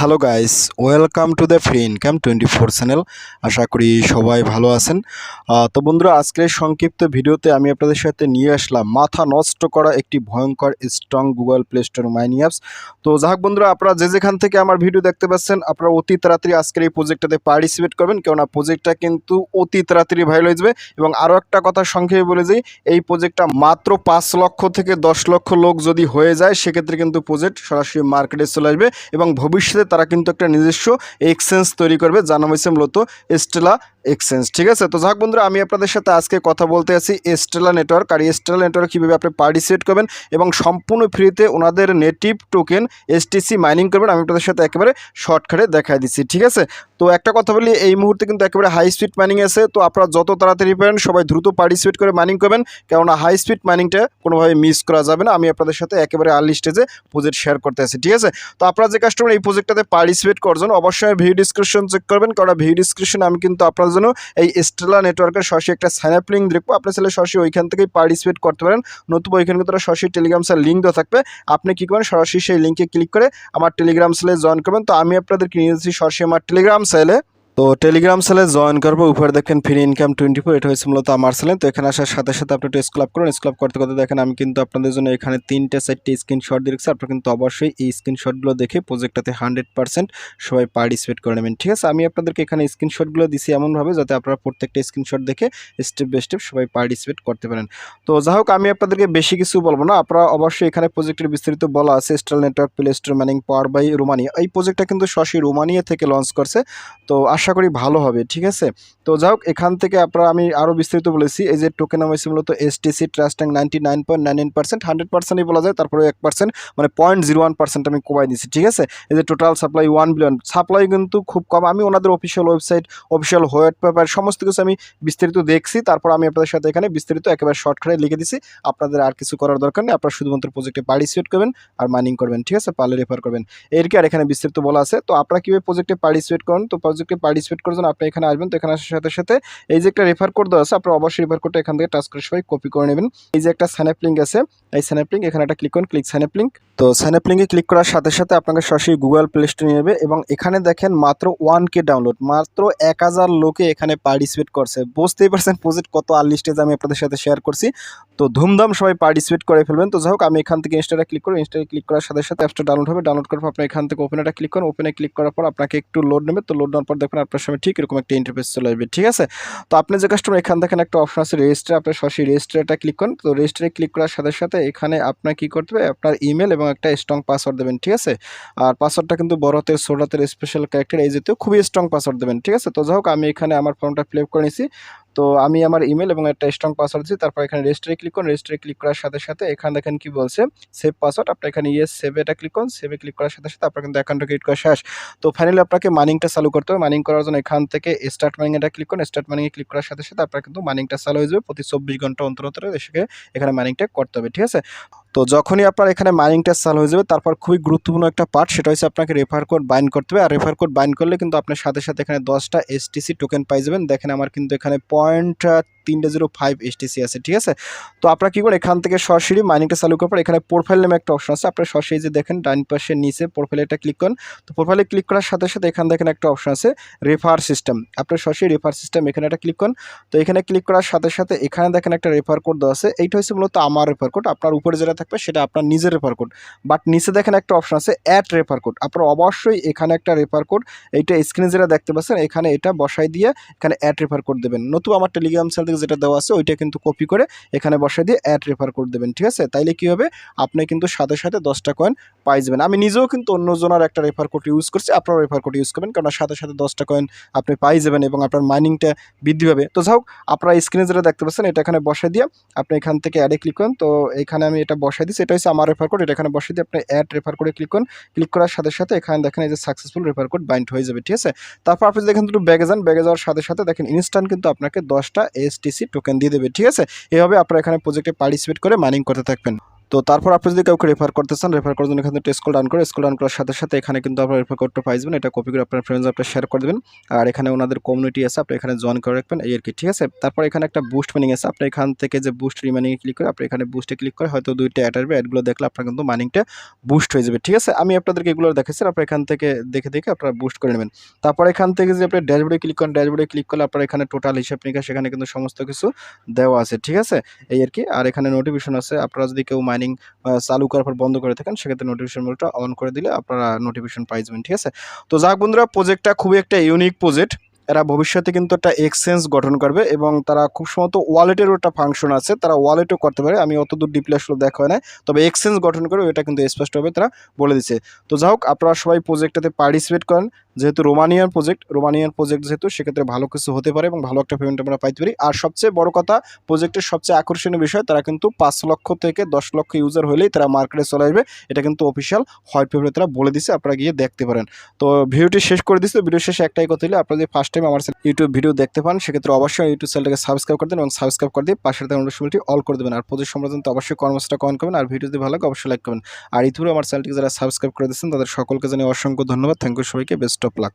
Hello guys, welcome to the free income twenty four channel. আশা করি সবাই ভালো আছেন। তো বন্ধুরা, আজকের সংক্ষিপ্ত ভিডিওতে আমি আপনাদের সাথে নিয়ে আসলাম মাথা নষ্ট করা একটি ভয়ঙ্কর স্ট্রং গুগল প্লে স্টোর মাইনি অ্যাপস তো যাই হোক বন্ধুরা, আপনারা যে যেখান থেকে আমার ভিডিও দেখতে পাচ্ছেন, আপনারা অতি তাড়াতাড়ি আজকের এই প্রজেক্টটাতে পার্টিসিপেট করবেন, কেননা প্রজেক্টটা কিন্তু অতি তাড়াতাড়ি ভাইরাল হয়ে যাবে। এবং আরও একটা কথা সংক্ষেপে বলে যাই এই প্রজেক্টটা মাত্র পাঁচ লক্ষ থেকে দশ লক্ষ লোক যদি হয়ে যায়, সেক্ষেত্রে কিন্তু প্রজেক্ট সরাসরি মার্কেটে চলে আসবে। এবং ভবিষ্যতে তারা কিন্তু একটা নিজস্ব এক্সচেঞ্জ তৈরি করবে। জানা হয়েছে মূলত স্টেলা এক্সচেঞ্জ ঠিক আছে? তো যাক বন্ধুরা, আমি আপনাদের সাথে আজকে কথা বলতে আছি স্টেলা নেটওয়ার্ক আর স্টেলা নেটওয়ার্ক কীভাবে আপনি পার্টিসিপেট করবেন এবং সম্পূর্ণ ফ্রিতে ওনাদের নেটিভ টোকেন এসটিসি মাইনিং করবেন, আমি আপনাদের সাথে একেবারে শর্টকাটে দেখাই দিচ্ছি, ঠিক আছে? তো একটা কথা বলি, এই মুহূর্তে কিন্তু একেবারে হাই স্পিড মাইনিং আছে, তো আপনারা যত তাড়াতাড়ি পারেন, সবাই দ্রুত পার্টিসিপেট করে মাইনিং করবেন, কেননা হাই স্পিড মাইনিংটা কোনোভাবে মিস করা যাবে না, আমি আপনাদের সাথে একেবারে আর্লি স্টেজে প্রজেক্ট শেয়ার করতে আছি, ঠিক আছে? তো আপনারা যে কাস্টমার এই প্রজেক্টটাতে পার্টিসিপেট করার জন্য, অবশ্যই ভিডিও ডিসক্রিপশন চেক করবেন কারণ ভিডিও ডিসক্রিপশন আমি কিন্তু আপনার জন্য এই স্টেলা নেটওয়ার্কের সরাসরি একটা সাইন আপ লিঙ্ক দেখব। আপনি চাইলে সরাসরি ওইখান থেকেই পার্টিসিপেট করতে পারেন। নতুবা ওইখানে কিন্তু সরাসরি টেলিগ্রাম সেল লিঙ্ক দেওয়া থাকবে। আপনি কী করেন সরাসরি সেই লিঙ্কে ক্লিক করে আমার টেলিগ্রাম সেলে জয়েন করবেন। তো আমি আপনাদেরকে নিয়ে যাচ্ছি সরাসরি আমার টেলিগ্রাম সেলে তো টেলিগ্রাম সেলে জয়েন করব, উপরে দেখেন ফ্রি ইনকাম টোয়েন্টি ফোর এটা হচ্ছে মূলত আমার সেলে তো এখানে আসার সাথে সাথে আপনি একটু স্ক্লাব করুন স্ক্লাব করতে করতে দেখেন আমি কিন্তু আপনাদের জন্য এখানে তিনটে, চারটে স্ক্রিনশট দিয়ে রেখেছি। আপনারা কিন্তু অবশ্যই এই স্ক্রিনশটগুলো দেখে প্রজেক্টটাতে হান্ড্রেড পার্সেন্ট সবাই পার্টিসিপেট করে নেবেন। ঠিক আছে, আমি আপনাদেরকে এখানে স্ক্রিনশটগুলো দিছি এমনভাবে যাতে আপনারা প্রত্যেকটা স্ক্রিনশট দেখে স্টেপ বাই স্টেপ সবাই পার্টিসিপেট করতে পারেন। তো যাই হোক, আমি আপনাদেরকে বেশি কিছু বলব না। আপনারা অবশ্যই এখানে প্রজেক্টের বিস্তারিত বলা আছে। স্টাল নেটওয়ার্ক প্লে স্টোর ম্যানিং পাওয়ার বাই রোমানিয়া এই প্রজেক্টটা কিন্তু সরাসরি রোমানিয়া থেকে লঞ্চ করছে। তো আশা করি ভালো হবে, ঠিক আছে? তো যাই হোক এখান থেকে আপনারা, আমি আরও বিস্তারিত বলেছি, এই যে টোকেন হয়েছে মূলত এসটিসি ট্রাস্ট ট্যাঙ্ক নাইনটি বলা যায় তারপরে এক মানে পয়েন্ট আমি কমাই দিচ্ছি ঠিক আছে? এই যে total supply one billion supply কিন্তু খুব কম, আমি ওনাদের official website official white paper সমস্ত কিছু আমি বিস্তারিত দেখছি, তারপর আমি আপনাদের সাথে এখানে বিস্তারিত একেবারে শর্টকাটে লিখে দিছি, আপনাদের আর কিছু করার দরকার নেই, আপনারা শুধুমাত্র প্রজেক্টে পার্টিসিপেট করবেন আর মাইনিং করবেন, ঠিক আছে? পারলে রেফার করবেন। এর কি আর এখানে বিস্তারিত বলা আছে? তো আপনারা কীভাবে প্রজেক্টে পার্টিসিপেট করেন? তো প্রজেক্টে পার্টিসিপেট করার জন্য আপনি এখানে আসবেন। তো এখানে আসার সাথে সাথে এই যে একটা রেফার কোড দেওয়া আছে, আপনারা অবশ্যই রেফার কোডটা এখান থেকে টাচ করে সবাই কপি করে নেবেন। এই যে একটা স্যানাপ লিঙ্ক আছে, এই স্যানাপ লিঙ্ক এখানে একটা ক্লিক করুন ক্লিক স্যানাপ লিঙ্ক তো স্যানাপ লিঙ্কে ক্লিক করার সাথে সাথে আপনাকে সরাসরি গুগল প্লে স্টোরে নিয়ে যাবে এবং এখানে দেখেন মাত্র ওয়ান কে ডাউনলোড মাত্র এক হাজার লোকে এখানে পার্টিসিপেট করছে। বুঝতেই পারছেন প্রজেক্ট কত আর্লি স্টেজ আমি আপনাদের সাথে শেয়ার করছি। তো ধুমধাম সবাই পার্টিসিপেট করে ফেলবেন। তো যাই হোক, আমি এখান থেকে ইনস্টাটা ক্লিক করব। ইনস্টাতে ক্লিক করার সাথে সাথে অ্যাপসটা ডাউনলোড হবে। ডাউনলোড করার পর আপনি এখান থেকে ওপেনটা ক্লিক করুন। ওপেনে ক্লিক করার পর আপনাকে একটু লোড নেবে। তো লোড নেওয়ার পর দেখবেন আপনার সামনে ঠিক এরকম একটা ইন্টারফেস চলে আসবে। ঠিক আছে? তো আপনি যে কাস্টমার এখান থেকে একটা অপশন আছে রেজিস্টার আপনার সরাসরি রেজিস্টারটা ক্লিক করুন। তো রেজিস্টারে ক্লিক করার সাথে সাথে এখানে আপনার কি করতে হবে? আপনার ইমেল এবং একটা স্ট্রং পাসওয়ার্ড দেবেন। ঠিক আছে? আর পাসওয়ার্ডটা কিন্তু বড় হাতের, ছোট হাতের স্পেশাল ক্যারেক্টার এই জাতীয় খুবই স্ট্রং পাসওয়ার্ড দেবেন। ঠিক আছে? তো যাই হোক, আমি এখানে আমার ফর্মটা ফিল আপ করে নিয়েছি তো আমি আমার ইমেল এবং একটা স্ট্রং পাসওয়ার্ড দিচ্ছি তারপর এখানে রেজিস্টারে ক্লিক করুন। রেজিস্টারে ক্লিক করার সাথে সাথে এখানে দেখেন কি বলছে সেভ পাসওয়ার্ড আপনার এখানে ইয়েস সেভে এটা ক্লিক করুন। সেভে ক্লিক করার সাথে সাথে আপনার কিন্তু অ্যাকাউন্টটা ক্রিয়েট করা শেষ। তো ফাইনালি আপনাকে মানিংটা চালু করতে হবে। মানিং করার জন্য এখান থেকে স্টার্ট মানিং এটা ক্লিক করুন। স্টার্ট মাইনিংয়ে ক্লিক করার সাথে সাথে আপনার কিন্তু মানিংটা চালু হয়ে যাবে। প্রতি চব্বিশ ঘণ্টা অন্তর অন্তর এসে এখানে মানিংটা করতে হবে, ঠিক আছে? তো যখনই আপনার এখানে মাইনিংটা চালু হয়ে যাবে, তারপর খুবই গুরুত্বপূর্ণ একটা পার্ট সেটা হচ্ছে আপনাকে রেফার কোড বাইন করতে হবে। আর রেফার কোড বাইন করলে কিন্তু আপনার সাথে সাথে এখানে দশটা এসটিসি টোকেন পাই যাবেন। দেখেন আমার কিন্তু এখানে পয়েন্ট তিনটে জিরো ফাইভ এসটিসি আছে, ঠিক আছে? তো আপনারা কী করে এখান থেকে সরাসরি মাইনিংটা চালু করার পর এখানে প্রোফাইল নামে একটা অপশন আছে, আপনার সরাসরি যে দেখেন ডাইন পাশে নিচে প্রোফাইলে একটা ক্লিক করুন। তো প্রোফাইলে ক্লিক করার সাথে সাথে এখানে দেখেন একটা অপশন আছে রেফার সিস্টেম আপনার সরাসরি রেফার সিস্টেম এখানে একটা ক্লিক করুন। তো এখানে ক্লিক করার সাথে সাথে এখানে দেখেন একটা রেফার কোড দেওয়া আছে। এইটা হচ্ছে মূলত আমার রেফার কোড আপনার উপরে যেটা থাকবে সেটা আপনার নিজের রেফার কোড বাট নিচে দেখেন একটা অপশন আছে অ্যাড রেফার কোড আপনার অবশ্যই এখানে একটা রেফার কোড এইটা স্ক্রিনে যেটা দেখতে পাচ্ছেন, এখানে এটা বসাই দিয়ে এখানে অ্যাড রেফার কোড দেবেন। নতুবা আমার টেলিগ্রাম সেল থেকে যেটা দেওয়া আছে, ওইটা কিন্তু কপি করে এখানে বসাই দিয়ে অ্যাড রেফার কোড দেবেন, ঠিক আছে? তাইলে কী হবে? আপনি কিন্তু সাথে সাথে দশটা কয়েন পাই যাবেন। আমি নিজেও কিন্তু অন্যজনের একটা রেফার কোড ইউজ করছি আপনারা রেফার কোড ইউজ করবেন কারণ সাথে সাথে দশটা কয়েন আপনি পাই যাবেন এবং আপনার মাইনিংটা বৃদ্ধি পাবে। তো যাই হোক, আপনারা স্ক্রিনে যেটা দেখতে পাচ্ছেন, এটা এখানে বসাই দিয়ে আপনি এখান থেকে অ্যাডে ক্লিক করুন। তো এখানে আমি এটা বসাই দিচ্ছি, এটা হচ্ছে আমার রেফার কোড এটা এখানে বসিয়ে দিয়ে আপনি অ্যাড রেফার করে ক্লিক করুন। ক্লিক করার সাথে সাথে এখানে দেখেন এই যে সাকসেসফুল রেফার কোড বাইন্ড হয়ে যাবে, ঠিক আছে? তারপর আপনি যদি দেখেন একটু ব্যাগে যান ব্যাগে যাওয়ার সাথে সাথে দেখেন ইনস্ট্যান্ট কিন্তু আপনাকে দশটা এসটিসি টোকেন দিয়ে দেবে, ঠিক আছে? এভাবে আপনারা এখানে প্রজেক্টে পার্টিসিপেট করে মাইনিং করতে থাকবেন। তো তারপর আপনি যদি কাউকে রেফার করতে চান রেফার করার জন্য এখানে স্কুল ডাউন করে স্কুল ডাউন করার সাথে সাথে এখানে কিন্তু আপনার রেফার কোডটা পাইবেন এটা কপি করে আপনার ফ্রেন্ডস আপনার শেয়ার করে দেবেন। আর এখানে ওনাদের কমিউনিটি আছে, আপনি এখানে জয়েন করে রাখবেন, এই আর কি, ঠিক আছে? তারপর এখানে একটা বুস্ট মিনিং আছে। আপনি এখান থেকে যে বুস্ট রিমাইনিংয়ে ক্লিক করে, আপনি এখানে বুস্টে ক্লিক করে হয়তো দুইটা অ্যাড আসবে অ্যাডগুলো দেখলে আপনার কিন্তু মাইনিংটা বুস্ট হয়ে যাবে, ঠিক আছে? আমি আপনাদেরকে এগুলো দেখাচ্ছি আপনার এখান থেকে দেখে দেখে আপনারা বুস্ট করে নেবেন। তারপর এখান থেকে যে আপনি ড্যাশবোর্ডে ক্লিক করেন ড্যাশবোর্ডে ক্লিক করলে আপনার এখানে টোটাল হিসাব নিকাশ সেখানে কিন্তু সমস্ত কিছু দেওয়া আছে, ঠিক আছে? এই আর কি, আর এখানে নোটিফিকেশন আছে, আপনারা যদি কেউ চালু করার পর বন্ধ করে থাকেন, সেক্ষেত্রে নোটিফিকেশন বেলটা অন করে দিলে আপনারা নোটিফিকেশন পাই যাবেন, ঠিক আছে? তো যাক বন্ধুরা প্রজেক্টটা খুবই একটা ইউনিক প্রজেক্ট এরা ভবিষ্যতে কিন্তু একটা এক্সচেঞ্জ গঠন করবে এবং তারা খুব সম্ভবত ওয়ালেটেরও একটা ফাংশন আছে, তারা ওয়ালেটও করতে পারে। আমি অত দূর ডিপলি আসলে দেখা হয় না তবে এক্সচেঞ্জ গঠন করবে এটা কিন্তু স্পষ্টভাবে তারা বলে দিচ্ছে তো যাই হোক, আপনারা সবাই প্রজেক্টটাতে পার্টিসিপেট করেন। যেহেতু রোমানিয়ান প্রজেক্ট রোমানিয়ান প্রজেক্ট যেহেতু, সেক্ষেত্রে ভালো কিছু হতে পারে এবং ভালো একটা পেমেন্ট আমরা পাইতে পারি। আর সবচেয়ে বড় কথা প্রজেক্টের সবচেয়ে আকর্ষণীয় বিষয়, তারা কিন্তু পাঁচ লক্ষ থেকে দশ লক্ষ ইউজার হলেই তারা মার্কেটে চলে আসবে। এটা কিন্তু অফিসিয়াল হোয়াইট পেপারে তারা বলে দিচ্ছে আপনারা গিয়ে দেখতে পারেন। তো ভিডিওটি শেষ করে দিচ্ছে। ভিডিও শেষে একটাই কথা হলে, আপনারা যদি ফার্স্ট টাইম আমার ইউটিউব ভিডিও দেখতে পান সেক্ষেত্রে অবশ্যই ইউটিউব চ্যানেলটাকে সাবস্ক্রাইব করে দেন এবং সাবস্ক্রাইব করে দিয়ে পাশের থাকা নোটিফিকেশনটি অল করে দেবেন। আর প্রতি সম্প্রদান তো অবশ্যই কর্মসূচিটা কমেন্ট করবেন আর ভিডিও যদি ভালো লাগে অবশ্যই লাইক করবেন। আর ইতিপূর্বে আমার চ্যানেলটিকে যারা সাবস্ক্রাইব করে দিয়েছেন তাদের সকলকে জানিয়ে অসংখ্য ধন্যবাদ। থ্যাংক ইউ সবাইকে বেস্ট অফ লাক